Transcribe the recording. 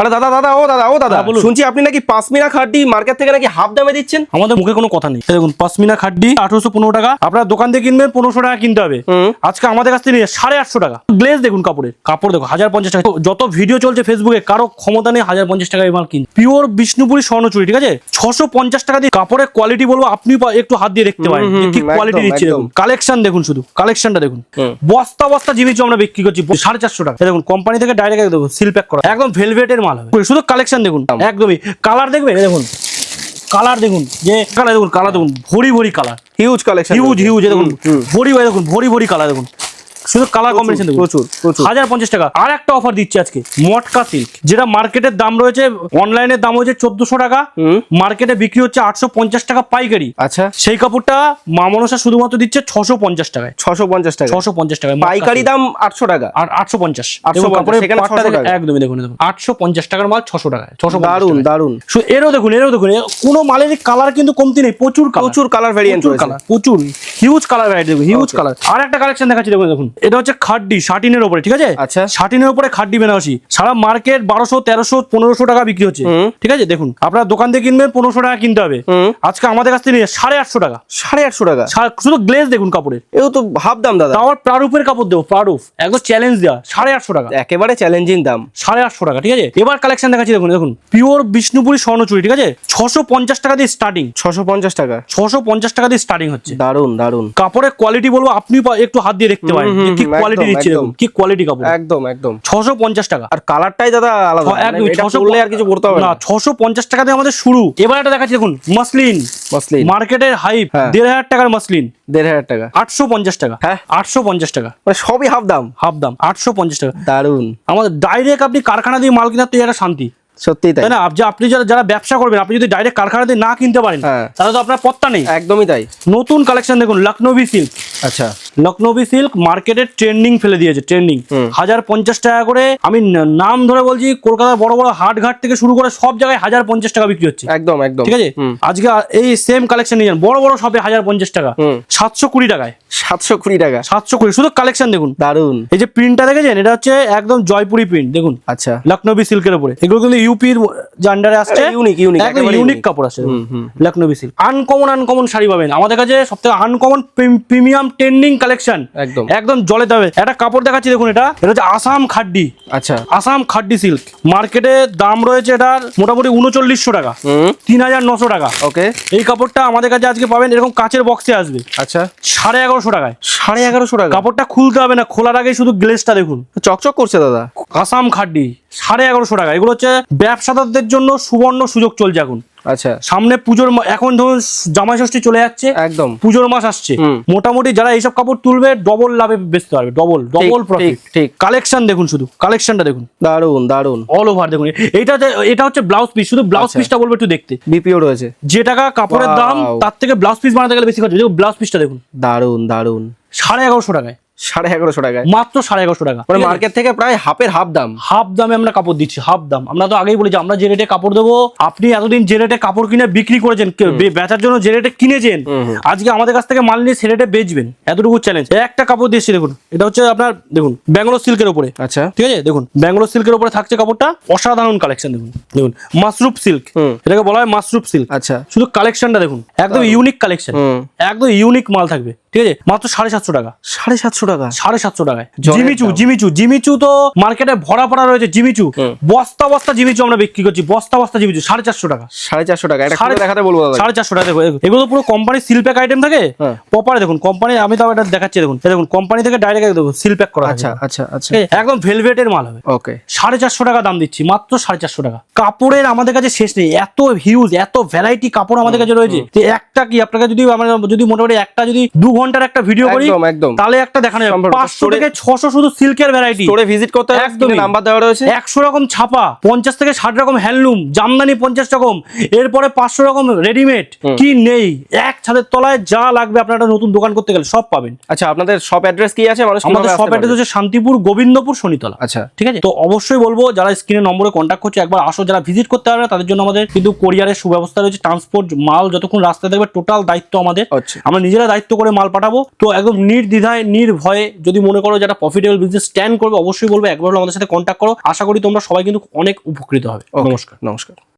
আরে দাদা দাদা ও দাদা ও দাদা। হ্যাঁ, শুনছি আপনি নাকি পাঁচমিনা খাটি মার্কেট থেকে নাকি হাফ দামে দিচ্ছেন? আমাদের মুখে কোনো কথা নেই। দেখুন পশমিনা খাড্ডি আঠারোশো পনেরো টাকা। আপনার দোকান থেকে কিনবেন পনেরোশো টাকা কিনতে হবে। আজকে আমাদের কাছ থেকে নিয়ে সাড়ে আটশো টাকা। গ্লেজ দেখুন কাপড়ের। কাপড় দেখো হাজার পঞ্চাশ টাকা। যত ভিডিও চলছে ফেসবুকে কারও ক্ষমতা নেই হাজার পঞ্চাশ টাকা মাল কিন পিওর বিষ্ণুপুরি স্বর্ণচুরি ঠিক আছে? ছশো পঞ্চাশ টাকা দিয়ে কাপড়ের কোয়ালিটি বলব আপনি একটু হাত দিয়ে দেখতে পারেন কি কোয়ালিটি দিচ্ছে। দেখুন কালেকশন দেখুন শুধু কালেকশনটা দেখুন। বস্তা বস্তা জিনিস আমরা বিক্রি করছি সাড়ে চারশো টাকা। দেখুন কোম্পানি থেকে ডাইরেক্ট দেখুন সিল প্যাক করা। একদম ভেলভেটের মাল হবে। শুধু কালেকশন দেখুন একদমই। কালার দেখবেন? দেখুন কালার দেখুন যে কালার দেখুন কালার দেখুন। ভরি ভরি colour huge collection huge huge দেখুন। ভরি ভাই দেখুন ভরি ভরি কালার দেখুন। শুধু কালার কম্বিনেশন প্রচুর, প্রচুর। হাজার পঞ্চাশ টাকা। আর একটা অফার দিচ্ছে আজকে মটকা সিল্ক যেটা মার্কেটের দাম রয়েছে অনলাইনের দাম হচ্ছে চোদ্দশো টাকা। মার্কেটে বিক্রি হচ্ছে আটশো পঞ্চাশ টাকা পাইকারি। আচ্ছা। সেই কাপড়টা মামনসা শুধুমাত্র দিচ্ছে ছশো পঞ্চাশ টাকায়। ছশো পঞ্চাশ টাকা ছশো পঞ্চাশ পাইকারি দাম আটশো টাকা। আর আটশো পঞ্চাশ। 850 কাপড়ের সেখানে পাটটা 600 দেখুন, একদমই দেখুন দেখুন। আটশো পঞ্চাশ টাকার মাল ছশো টাকায় ছশো দারুণ দারুণ এরও দেখুন এরও দেখুন কোনো মালের কালার কিন্তু কমতি নেই প্রচুর। প্রচুর কালার ভ্যারিয়েন্ট প্রচুর হিউজ কালার ভ্যারাইটি দেখুন হিউজ কালার আর একটা কালেকশন দেখাচ্ছি দেখুন দেখুন। এটা হচ্ছে খাড্ডি শার্টিনের উপরে ঠিক আছে? আচ্ছা। শার্টিনের উপরে খাড্ডি বেনারসি। সারা মার্কেট বারোশো তেরোশো পনেরোশো টাকা বিক্রি হচ্ছে। ঠিক আছে? দেখুন আপনার দোকান থেকে কিনবেন পনেরোশো টাকা কিনতে হবে। আজকে আমাদের কাছ থেকে নিয়ে সাড়ে আটশো টাকা। সাড়ে আটশো টাকা? শুধু গ্লেজ দেখুন কাপড়ের। এও তো হাফ দাম দাদা। তাও আবার প্রারূপের কাপড় দেবো প্রারূপ একদম চ্যালেঞ্জ দেওয়া সাড়ে আটশো টাকা। একেবারে চ্যালেঞ্জিং দাম। সাড়ে আটশো টাকা ঠিক আছে? এবার কালেকশন দেখাচ্ছি দেখুন দেখুন। পিওর বিষ্ণুপুরি স্বর্ণচুরি ঠিক আছে? ছশো পঞ্চাশ টাকা দিয়ে স্টার্টিং ছশো পঞ্চাশ টাকা। ছশো পঞ্চাশ টাকা দিয়ে স্টার্টিং হচ্ছে। দারুণ দারুণ কাপড়ের কোয়ালিটি বলব আপনি একটু হাত দিয়ে দেখতে পারেন। কি কোয়ালিটি দিচ্ছে দেখুন কি কোয়ালিটি কাপড়? একদম একদম। ছশো পঞ্চাশ টাকা। আর কালারটাই দাদা আলাদা। একদম মানে এটা ছশো পরলে আর কিছু পড়তে হবে না না। ছশো পঞ্চাশ টাকা দিয়ে আমাদের শুরু। এবার একটা দেখাচ্ছি দেখুন মাসলিন মসলিন মার্কেটের হাইপ হ্যাঁ। দেড় হাজার টাকার মাসলিন দেড় হাজার টাকা। আটশো পঞ্চাশ টাকা। হ্যাঁ। আটশো পঞ্চাশ টাকা। মানে সবই হাফ দাম। হাফ দাম আটশো পঞ্চাশ টাকা। দারুণ আমাদের ডাইরেক্ট আপনি কারখানা দিয়ে মাল কেনার তো একটা শান্তি। সত্যি তাই। তাই না? যে আপনি যারা যারা ব্যবসা করবেন আপনি যদি ডাইরেক্ট কারখানা দিয়ে না কিনতে পারেন হ্যাঁ। তাহলে তো আপনার পত্তা নেই। একদমই তাই। নতুন কালেকশন দেখুন লখনৌবি সিল্ক আচ্ছা। লখনৌবি সিল্ক মার্কেটে ট্রেন্ডিং ফেলে দিয়েছে ট্রেন্ডিং। হাজার পঞ্চাশ টাকা করে আমি নাম ধরে বলছি কলকাতার বড় বড় হাট ঘাট থেকে শুরু করে সব জায়গায় হাজার পঞ্চাশ টাকা বিক্রি হচ্ছে। একদম একদম। ঠিক আছে? আজকে এই সেম কালেকশন নিয়ে যান বড় বড় সবে হাজার পঞ্চাশ টাকা সাতশো কুড়ি টাকায়। সাতশো কুড়ি টাকা। সাতশো কুড়ি শুধু কালেকশন দেখুন। দারুণ এই যে প্রিন্টটা দেখেছেন এটা হচ্ছে একদম জয়পুরি প্রিন্ট দেখুন। আচ্ছা। লখনৌবি সিল্কের উপরে। এগুলো কিন্তু ইউপির আন্ডারে আসছে ইউনিক unique, একদম ইউনিক কাপড় আছে। Lucknowi silk. Uncommon uncommon sari পাবেন। আমাদের কাছে সব থেকে আনকমন প্রিমিয়াম ট্রেন্ডিং কালেকশন একদম। একদম জলে দেবে একটা কাপড় দেখাচ্ছি দেখুন এটা। এটা হচ্ছে আসাম খাড্ডি। আচ্ছা। আসাম খাড্ডি সিল্ক মার্কেটে দাম রয়েছে এটার মোটামুটি উনচল্লিশশো টাকা। তিন হাজার নশো টাকা। ওকে। এই কাপড়টা আমাদের কাছে আজকে পাবেন এরকম কাচের বক্সে আসবে। আচ্ছা। সাড়ে এগারোশো টাকায়। সাড়ে এগারোশো টাকা? কাপড়টা খুলতে হবে না খোলার আগেই শুধু গ্লেসটা দেখুন। চকচক করছে দাদা। আসাম খাড্ডি সাড়ে এগারোশো টাকা। এগুলো হচ্ছে ব্যবসাদারদের জন্য সুবর্ণ সুযোগ চলছে এখন। আচ্ছা। সামনে পুজোর এখন ধরুন জামাই ষষ্ঠী চলে যাচ্ছে একদম। পুজোর মাস আসছে। মোটামুটি যারা এইসব কাপড় তুলবে ডবল লাভে বেচতে পারবে ডবল ডবল প্রফিট ঠিক। কালেকশন দেখুন শুধু কালেকশনটা দেখুন। দারুণ দারুণ অল ওভার দেখুন। এইটা যে- এটা হচ্ছে ব্লাউজ পিস শুধু ব্লাউজ আচ্ছা। পিসটা বলব একটু দেখতে। বিপিও রয়েছে। যে টাকা কাপড়ের দাম তার থেকে ব্লাউজ পিস বানাতে গেলে বেশি খরচ ব্লাউজ পিসটা দেখুন। দারুণ দারুণ সাড়ে এগারোশো টাকায়। সাড়ে এগারোশো টাকায়। মাত্র সাড়ে এগারোশো টাকা। মানে মার্কেট থেকে প্রায় হাফের হাফ দাম। হাফ দামে আমরা কাপড় দিচ্ছি হাফ দাম। আমরা তো আগেই বলেছি আমরা যে রেটে কাপড় দেবো আপনি এতদিন যে রেটে কাপড় কিনে বিক্রি করেছেন বেচার জন্য যে রেটে কিনেছেন। আজকে আমাদের কাছ থেকে মাল নিয়ে সে রেটে বেচবেন। এতটুকু চ্যালেঞ্জ একটা কাপড় দিচ্ছি দেখুন। এটা হচ্ছে আপনার দেখুন ব্যাঙ্গালোর সিল্কের উপরে। আচ্ছা। ঠিক আছে? দেখুন ব্যাঙ্গালোর সিল্কের উপরে থাকছে কাপড়টা অসাধারণ কালেকশন দেখুন। দেখুন মাসরুপ সিল্ক এটাকে বলা হয় মাসরুপ সিল্ক আচ্ছা। শুধু কালেকশনটা দেখুন একদম ইউনিক কালেকশন একদম ইউনিক মাল থাকবে। ঠিক আছে? মাত্র সাড়ে সাতশো টাকা। সাড়ে সাতশো টাকা? সাড়ে সাতশো টাকায়। জিমিচু। জিমিচু জিমিচু তো মার্কেটে ভরা পড়া রয়েছে জিমিচু। বস্তা বস্তা জিমিচু আমরা বিক্রি করছি বস্তা বস্তা জিমিচু সাড়ে চারশো টাকা। সাড়ে চারশো টাকা সাড়ে- দেখাতে বলব সাড়ে চারশো টাকা দেখো। এগুলো পুরো কোম্পানির সিল প্যাক আইটেম থাকে? হ্যাঁ। প্রপারে দেখুন কোম্পানি আমি তো এটা দেখাচ্ছি দেখুন দেখুন কোম্পানি থেকে ডাইরেক্ট দেখুন সিল প্যাক করা আচ্ছা আচ্ছা আচ্ছা? একদম ভেলভেটের মাল হবে। ওকে সাড়ে চারশো টাকা দাম দিচ্ছি মাত্র সাড়ে চারশো টাকা। কাপড়ের আমাদের কাছে শেষ নেই এত হিউজ এত ভ্যারাইটি কাপড় আমাদের কাছে রয়েছে যে একটা কি আপনাকে যদি আমরা যদি মোটামুটি একটা যদি দু ঘণ্টার একটা ভিডিও করি একদম একদম। তাহলে একটা দেখানো যাবে। পাঁচশো থেকে ছশো শুধু সিল্কের ভ্যারাইটি স্টোরে ভিজিট করতে হবে একদমই। নাম্বার দেওয়া রয়েছে। একশো রকম ছাপা পঞ্চাশ থেকে ষাট রকম হ্যান্ডলুম জামদানি পঞ্চাশ রকম এরপরে পাঁচশো রকম রেডিমেড কি নেই? এক ছাদের তলায় যা লাগবে আপনার একটা নতুন দোকান করতে গেলে সব পাবেন। আচ্ছা আপনাদের শপ অ্যাড্রেস কি আছে? আমাদের সব অ্যাড্রেস হচ্ছে শান্তিপুর গোবিন্দপুর শনিতলা। আচ্ছা। ঠিক আছে? তো অবশ্যই বলব যারা স্ক্রিনে নম্বরে কন্ট্যাক্ট করছে একবার আসো যারা ভিজিট করতে পারবে তাদের জন্য আমাদের কিন্তু কোরিয়ারের সুব্যবস্থা রয়েছে ট্রান্সপোর্ট মাল যতক্ষণ রাস্তায় থাকবে টোটাল দায়িত্ব আমাদের। আচ্ছা। আমরা নিজেরা দায়িত্ব করে মাল মাল পাঠাবো। তো একদম নির্দ্বিধায় নির্ভয়ে যদি মনে করো যারা প্রফিটেবল বিজনেস স্ট্যান্ড করবে অবশ্যই বলবে একবার আমাদের সাথে কন্ট্যাক্ট করো। আশা করি তোমরা সবাই কিন্তু অনেক উপকৃত হবে। নমস্কার। নমস্কার।